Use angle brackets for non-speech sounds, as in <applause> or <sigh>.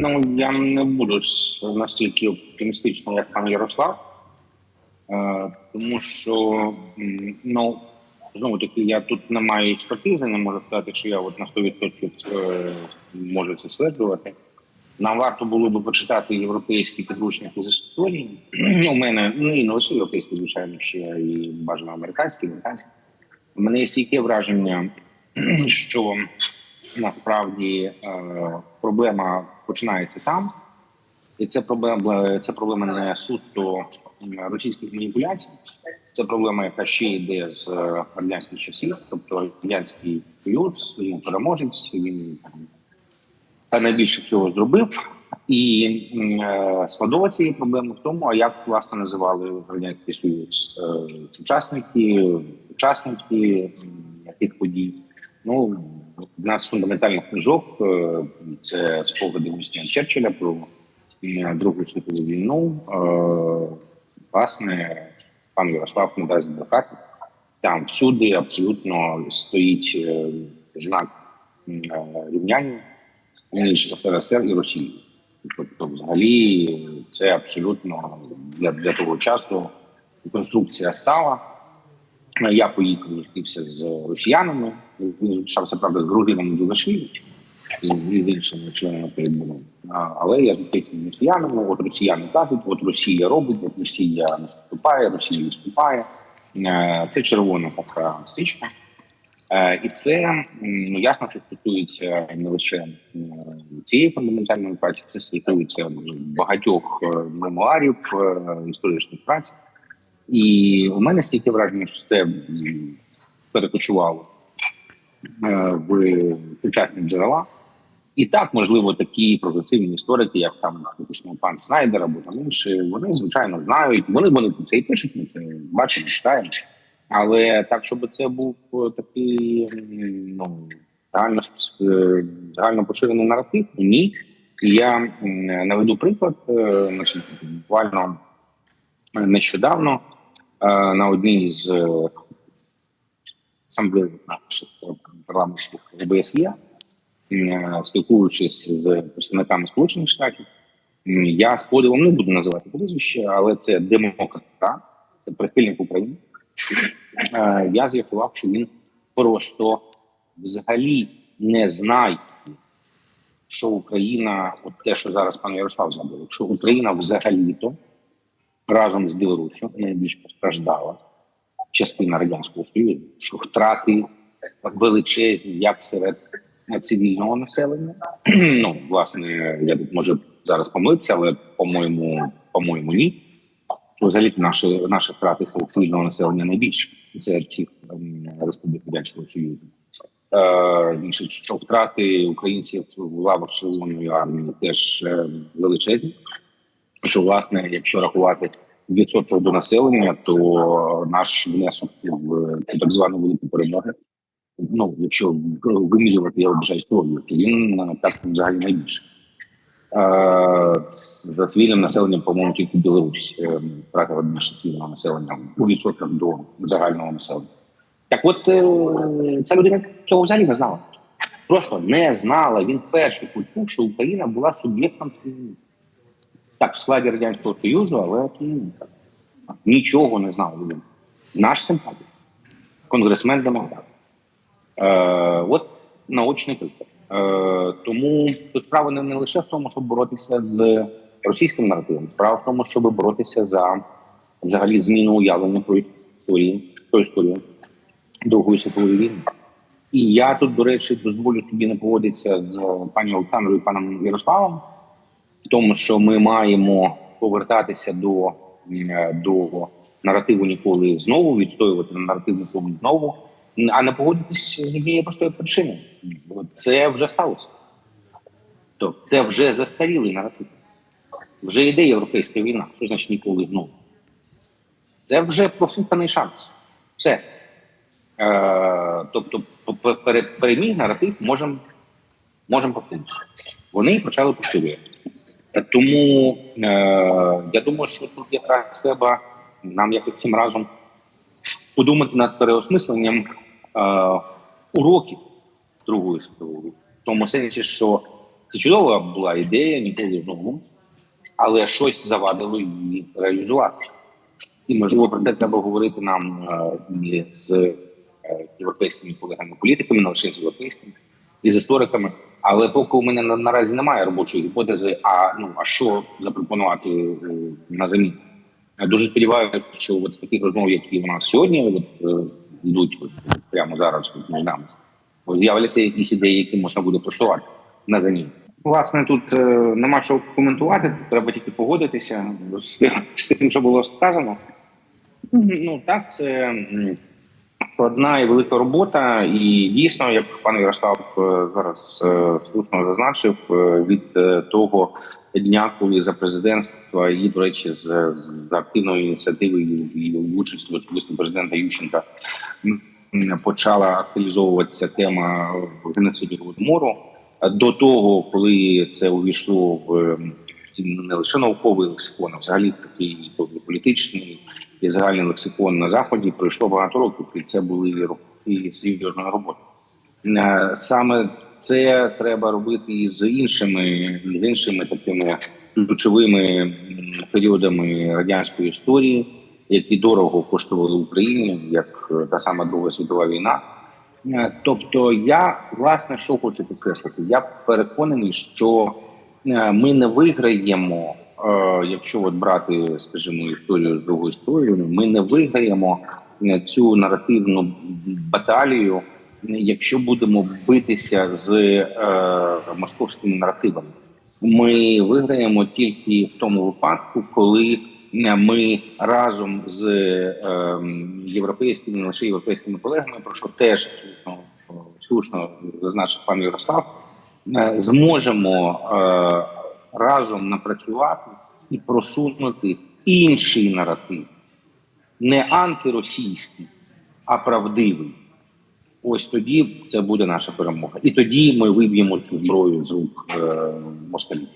Ну я не буду настільки оптимістично, як пан Ярослав, е, тому що ну знову таки я тут не маю експертизи, не можу сказати, що я от на 100% е, можу це стверджувати. Нам варто було би почитати європейські підручники з історії. <clears throat> У мене ну і не лише європейські, звичайно, ще і бажано американські, американські. У мене є стійке враження, <clears throat> що насправді е, проблема починається там, і це проблема це проблема не суто російських маніпуляцій. Це проблема, яка ще йде з е, радянських часів, тобто радянський союз, він переможець, він та найбільше цього зробив. І е, складова цієї проблеми в тому, а як власне називали радянський союз сучасники, учасники м, тих подій. Ну одна з фундаментальних книжок е, це спогади Вінстона Черчилля про Другу світову війну. Е, Власне, пан Ярослав не дасть. Там всюди абсолютно стоїть е, знак е, рівняння між СРСР і Росією. Тобто, взагалі, це абсолютно для, для того часу конструкція стала. Я поїхав зустрівся з росіянами. Він зустрічався правда з Грузином Джугашвілі і з іншими членами передбуну. Але я зустрівся з росіянами. От росіяни кажуть, от Росія робить, от Росія наступає, Росія відступає. Е, Це червона така стрічка. Е, І це ну, ясно, що стосується не лише цієї фундаментальної праці, це стосується багатьох е, мемуарів, е, історичних праць. І у мене стільки враження, що це перекочувало е, в сучасні джерела. І так, можливо, такі прогресивні історики, як там фактично пан Снайдер або там інші, вони звичайно знають. Вони вони це і пишуть, ми це бачимо, читаємо. Але так, щоб це був е, такий ну загально е, поширений наратив, ні. Я наведу приклад, е, значить, буквально е, нещодавно е, на одній з асамблей наших е, парламентських ОБСЄ, спілкуючись з представниками Сполучених Штатів, я з подивом не буду називати прізвище, але це демократ, це прихильник України. Е, Я з'ясував, що він просто взагалі не знає, що Україна, от те, що зараз пан Ярослав згадав, що Україна взагалі-то разом з Білоруссю найбільш постраждала частина радянського союзу, що втрати величезні як серед цивільного населення. <clears throat> ну власне, я тут може зараз помилитися, але по-моєму, по-моєму, ні. Взагалі наші наші втрати серед цивільного населення найбільше серед цих ем, республік радянського союзу. Е, Значить, що втрати українців в лавах Червоної армії теж е, величезні. Що власне, якщо рахувати відсоток до населення, то наш внесок в так звану велику перемогу, ну якщо вимірювати, я вважаю історію, то він е, так взагалі найбільше. За цивільним населенням, по-моєму, тільки Білорусь е, втратила більше цивільного населення у відсотках до загального населення. Так от е, ця людина цього взагалі не знала. Просто не знала. Він перший почув, що Україна була суб'єктом. Так, в складі Радянського Союзу, але ну, так, нічого не знав людина. Наш симпатик, конгресмен демократ. Е, от наочний приклад. Е, тому тут справа не, не лише в тому, щоб боротися з російським наративом, справа в тому, щоб боротися за взагалі зміну уявлення про історії, про історію Другої світової війни. І я тут, до речі, дозволю собі не поводитися з пані Олександрою і паном Ярославом, в тому, що ми маємо повертатися до, до наративу ніколи знову, відстоювати наратив ніколи знову, а не погодитись з однією простою причиною. Це вже сталося. Тобто це вже застарілий наратив. Вже йде європейська війна. Що значить ніколи знову? Це вже профуканий шанс. Все. Е, тобто, переміг наратив можемо можем. Вони почали повторювати. Е, Тому е, я думаю, що тут якраз треба нам якось цим разом подумати над переосмисленням е, уроків Другої світової, в тому сенсі, що Це чудова була ідея, ніколи знову, але щось завадило її реалізувати. І можливо про це треба говорити нам е, з е, європейськими колегами політиками, не лише з європейськими, і з істориками. Але поки у мене наразі немає робочої гіпотези, а ну а що запропонувати е, на заміну? Я дуже сподіваюся, що от з таких розмов, які у нас сьогодні от, е, йдуть от, прямо зараз тут між нами, з'являться якісь ідеї, які можна буде просувати на заміну. Власне, тут е, нема що коментувати, треба тільки погодитися з з тим, що було сказано. Ну так, це складна і велика робота, і дійсно, як пан Ярослав е, зараз е, слушно зазначив, е, від того дня, коли за президентства і, до речі, з, з активною ініціативою і участю особисто президента Ющенка почала активізовуватися тема геноциду Голодомору. До того, коли це увійшло в не лише науковий лексикон, а взагалі такий політичний і загальний лексикон на заході пройшло багато років, і це були роки серйозної роботи. Е, Саме це треба робити і з іншими з іншими такими ключовими періодами радянської історії, які дорого коштували Україні, як е, та сама Друга світова війна. Е, Тобто, я власне що хочу підкреслити, я переконаний, що ми не виграємо, якщо от брати, скажімо, історію з другою історією, ми не виграємо е, цю наративну баталію, е, якщо будемо битися з е, московськими наративами. Ми виграємо тільки в тому випадку, коли е, ми разом з е, європейськими, лише європейськими колегами, про що теж слушно, слушно зазначив пан Ярослав, е, зможемо е, разом напрацювати і просунути інший наратив, не антиросійський, а правдивий. Ось тоді це буде наша перемога, і тоді ми виб'ємо цю зброю з рук е, москалів.